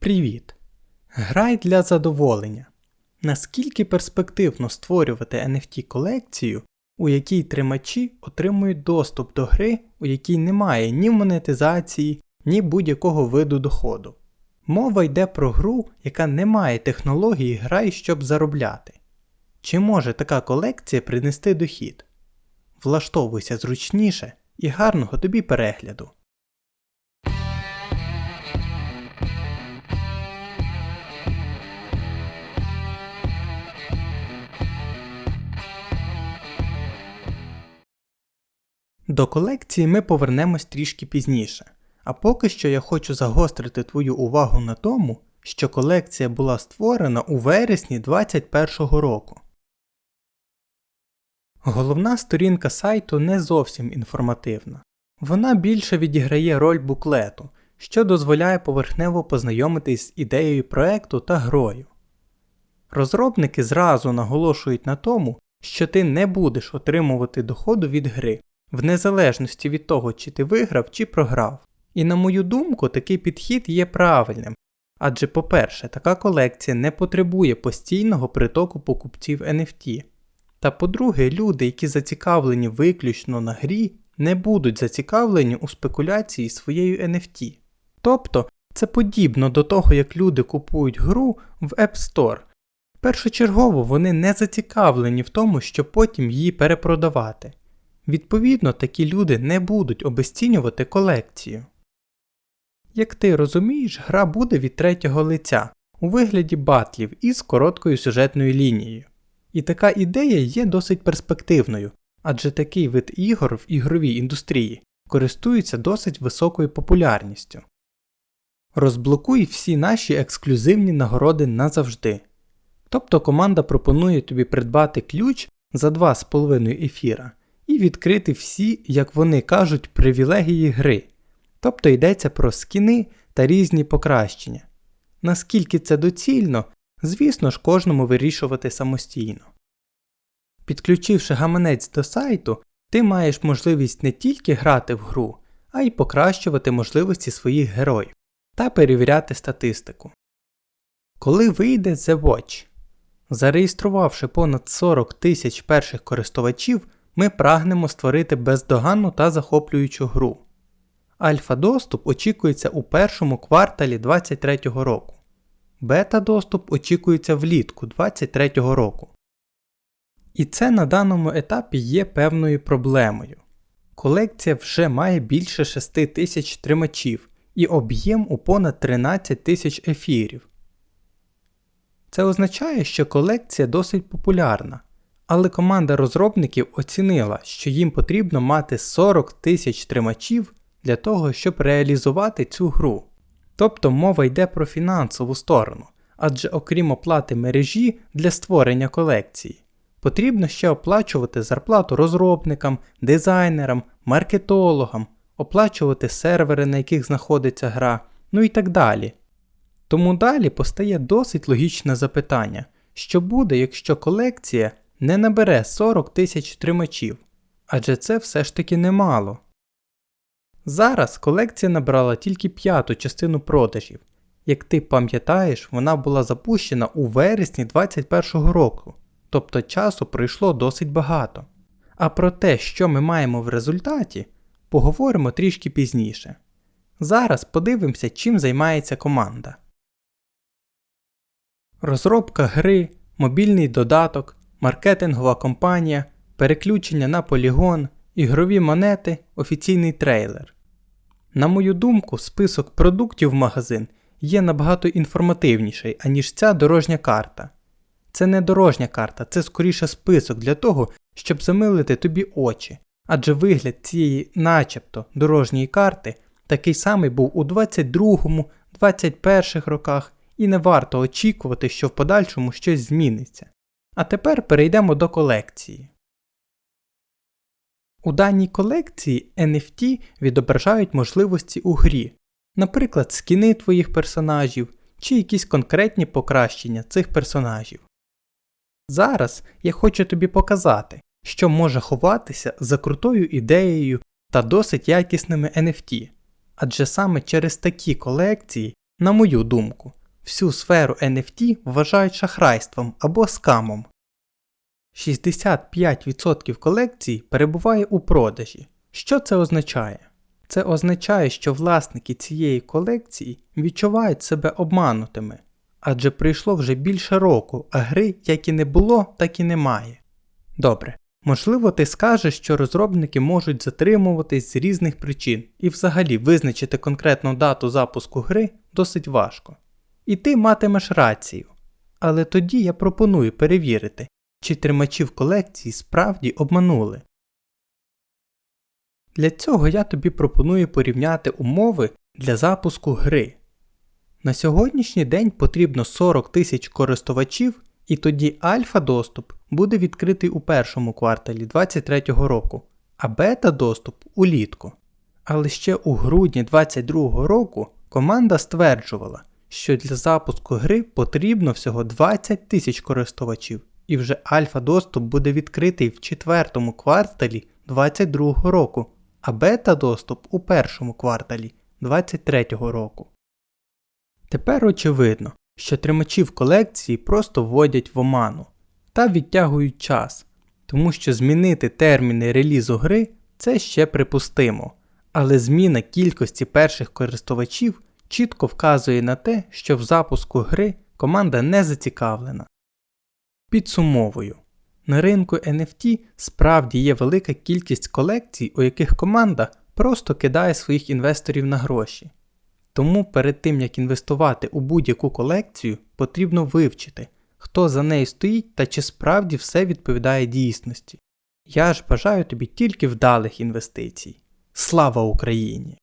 Привіт! Грай для задоволення. Наскільки перспективно створювати NFT колекцію, у якій тримачі отримують доступ до гри, у якій немає ні монетизації, ні будь-якого виду доходу. Мова йде про гру, яка не має технології грай, щоб заробляти. Чи може така колекція принести дохід? Влаштовуйся зручніше і гарного тобі перегляду! До колекції ми повернемось трішки пізніше, а поки що я хочу загострити твою увагу на тому, що колекція була створена у вересні 2021 року. Головна сторінка сайту не зовсім інформативна. Вона більше відіграє роль буклету, що дозволяє поверхнево познайомитись з ідеєю проекту та грою. Розробники зразу наголошують на тому, що ти не будеш отримувати доходу від гри, в незалежності від того, чи ти виграв чи програв. І на мою думку, такий підхід є правильним. Адже, по-перше, така колекція не потребує постійного притоку покупців NFT. Та по-друге, люди, які зацікавлені виключно на грі, не будуть зацікавлені у спекуляції своєю NFT. Тобто, це подібно до того, як люди купують гру в App Store. Першочергово вони не зацікавлені в тому, щоб потім її перепродавати. Відповідно, такі люди не будуть обесцінювати колекцію. Як ти розумієш, гра буде від третього лиця у вигляді батлів із короткою сюжетною лінією. І така ідея є досить перспективною, адже такий вид ігор в ігровій індустрії користується досить високою популярністю. Розблокуй всі наші ексклюзивні нагороди назавжди. Тобто команда пропонує тобі придбати ключ за 2,5 ефіра і відкрити всі, як вони кажуть, привілегії гри. Тобто йдеться про скіни та різні покращення. Наскільки це доцільно, звісно ж, кожному вирішувати самостійно. Підключивши гаманець до сайту, ти маєш можливість не тільки грати в гру, а й покращувати можливості своїх героїв та перевіряти статистику. Коли вийде The Watch, зареєструвавши понад 40 тисяч перших користувачів, ми прагнемо створити бездоганну та захоплюючу гру. Альфа-доступ очікується у першому кварталі 2023 року. Бета-доступ очікується влітку 2023 року. І це на даному етапі є певною проблемою. Колекція вже має більше 6 тисяч тримачів і об'єм у понад 13 тисяч ефірів. Це означає, що колекція досить популярна, але команда розробників оцінила, що їм потрібно мати 40 тисяч тримачів для того, щоб реалізувати цю гру. Тобто мова йде про фінансову сторону, адже окрім оплати мережі для створення колекції, потрібно ще оплачувати зарплату розробникам, дизайнерам, маркетологам, оплачувати сервери, на яких знаходиться гра, ну і так далі. Тому далі постає досить логічне запитання, що буде, якщо колекція не набере 40 тисяч тримачів, адже це все ж таки немало. Зараз колекція набрала тільки п'яту частину продажів. Як ти пам'ятаєш, вона була запущена у вересні 2021 року, тобто часу пройшло досить багато. А про те, що ми маємо в результаті, поговоримо трішки пізніше. Зараз подивимося, чим займається команда. Розробка гри, мобільний додаток, маркетингова компанія, переключення на полігон, ігрові монети, офіційний трейлер. На мою думку, список продуктів в магазин є набагато інформативніший, аніж ця дорожня карта. Це не дорожня карта, це скоріше список для того, щоб замилити тобі очі, адже вигляд цієї начебто дорожньої карти такий самий був у 22-21 роках, і не варто очікувати, що в подальшому щось зміниться. А тепер перейдемо до колекції. У даній колекції NFT відображають можливості у грі, наприклад, скіни твоїх персонажів чи якісь конкретні покращення цих персонажів. Зараз я хочу тобі показати, що може ховатися за крутою ідеєю та досить якісними NFT, адже саме через такі колекції На мою думку, всю сферу NFT вважають шахрайством або скамом. 65% колекцій перебуває у продажі. Що це означає? Це означає, що власники цієї колекції відчувають себе обманутими, адже пройшло вже більше року, а гри як і не було, так і немає. Добре, можливо, ти скажеш, що розробники можуть затримуватись з різних причин, і взагалі визначити конкретну дату запуску гри досить важко. І ти матимеш рацію. Але тоді я пропоную перевірити, чи тримачів колекції справді обманули. Для цього я тобі пропоную порівняти умови для запуску гри. На сьогоднішній день потрібно 40 тисяч користувачів, і тоді альфа доступ буде відкритий у першому кварталі 2023 року, а бета доступ улітку. Але ще у грудні 2022 року команда стверджувала, що для запуску гри потрібно всього 20 тисяч користувачів, і вже альфа доступ буде відкритий в четвертому кварталі 2022 року, а бета доступ у першому кварталі 2023 року. Тепер очевидно, що тримачів колекції просто вводять в оману та відтягують час, тому що змінити терміни релізу гри це ще припустимо, але зміна кількості перших користувачів чітко вказує на те, що в запуску гри команда не зацікавлена. Підсумовую, на ринку NFT справді є велика кількість колекцій, у яких команда просто кидає своїх інвесторів на гроші. Тому перед тим як інвестувати у будь-яку колекцію, потрібно вивчити, хто за нею стоїть та чи справді все відповідає дійсності. Я ж бажаю тобі тільки вдалих інвестицій. Слава Україні!